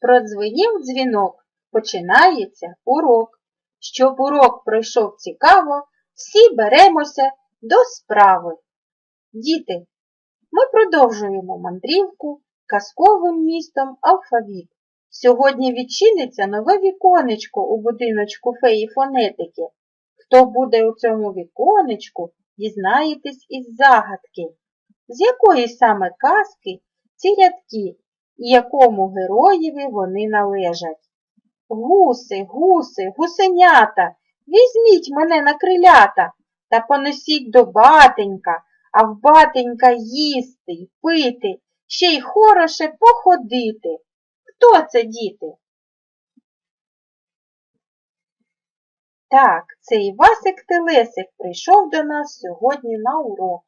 Продзвенів дзвінок, починається урок. Щоб урок пройшов цікаво, всі беремося до справи. Діти, ми продовжуємо мандрівку казковим містом алфавіт. Сьогодні відчиниться нове віконечко у будиночку феї фонетики. Хто буде у цьому віконечку, дізнаєтесь із загадки. З якої саме казки ці рядки і якому героєві вони належать? Гуси, гуси, гусенята, візьміть мене на крилята та понесіть до батенька, а в батенька їсти й пити, ще й хороше походити. Хто це, діти? Так, це Івасик Телесик прийшов до нас сьогодні на урок.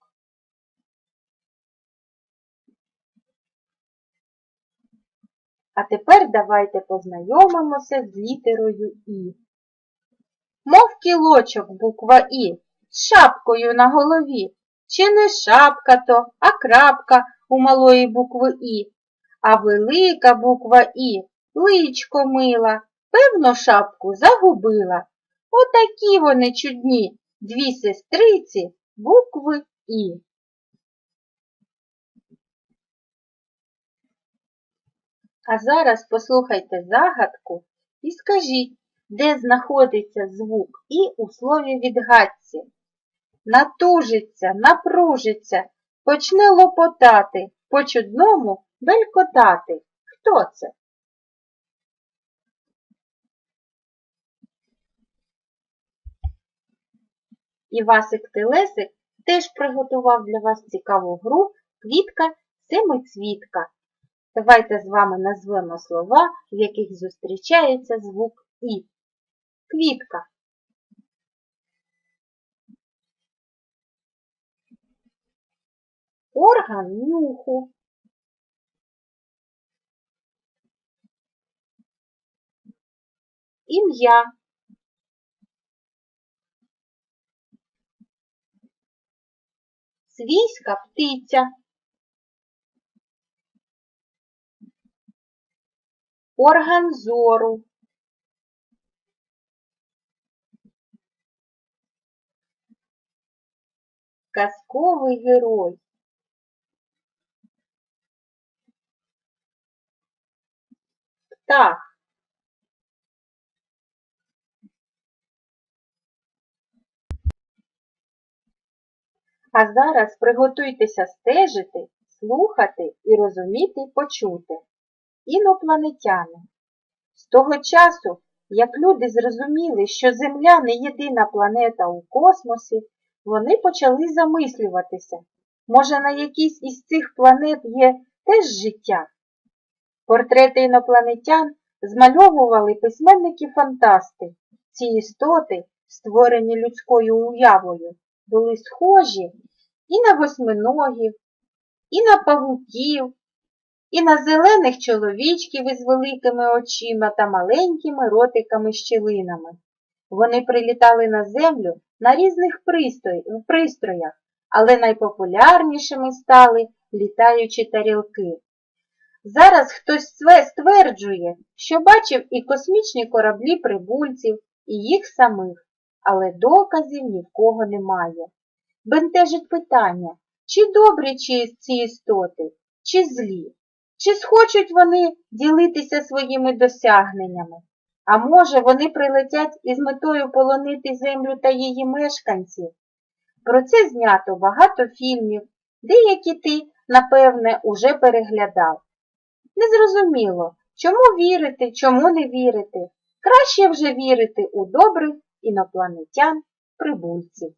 А тепер давайте познайомимося з літерою І. Мов кілочок буква І з шапкою на голові. Чи не шапка то, а крапка у малої букви І. А велика буква І личко мила, певно, шапку загубила. Отакі вони чудні, дві сестриці букви І. А зараз послухайте загадку і скажіть, де знаходиться звук І у слові відгадці. Натужиться, напружиться, почне лопотати, по чудному белькотати. Хто це? Івасик Телесик теж приготував для вас цікаву гру квітка семицвітка. Давайте з вами назвемо слова, в яких зустрічається звук І. Квітка. Орган нюху. Ім'я. Свійська птиця. Орган зору. Казковий герой. Птах. А зараз приготуйтеся стежити, слухати і розуміти почути. Інопланетяни. З того часу, як люди зрозуміли, що Земля не єдина планета у космосі, вони почали замислюватися. Може, на якійсь із цих планет є теж життя? Портрети інопланетян змальовували письменники-фантасти. Ці істоти, створені людською уявою, були схожі і на восьминогів, і на павуків, і на зелених чоловічків із великими очима та маленькими ротиками-щілинами. Вони прилітали на землю на різних пристроях, але найпопулярнішими стали літаючі тарілки. Зараз хтось стверджує, що бачив і космічні кораблі прибульців, і їх самих, але доказів ні в кого немає. Бентежить питання, чи добрі чи ці істоти, чи злі, чи схочуть вони ділитися своїми досягненнями, а може вони прилетять із метою полонити землю та її мешканців. Про це знято багато фільмів, деякі ти, напевне, уже переглядав. Незрозуміло, чому вірити, чому не вірити. Краще вже вірити у добрих інопланетян прибульців.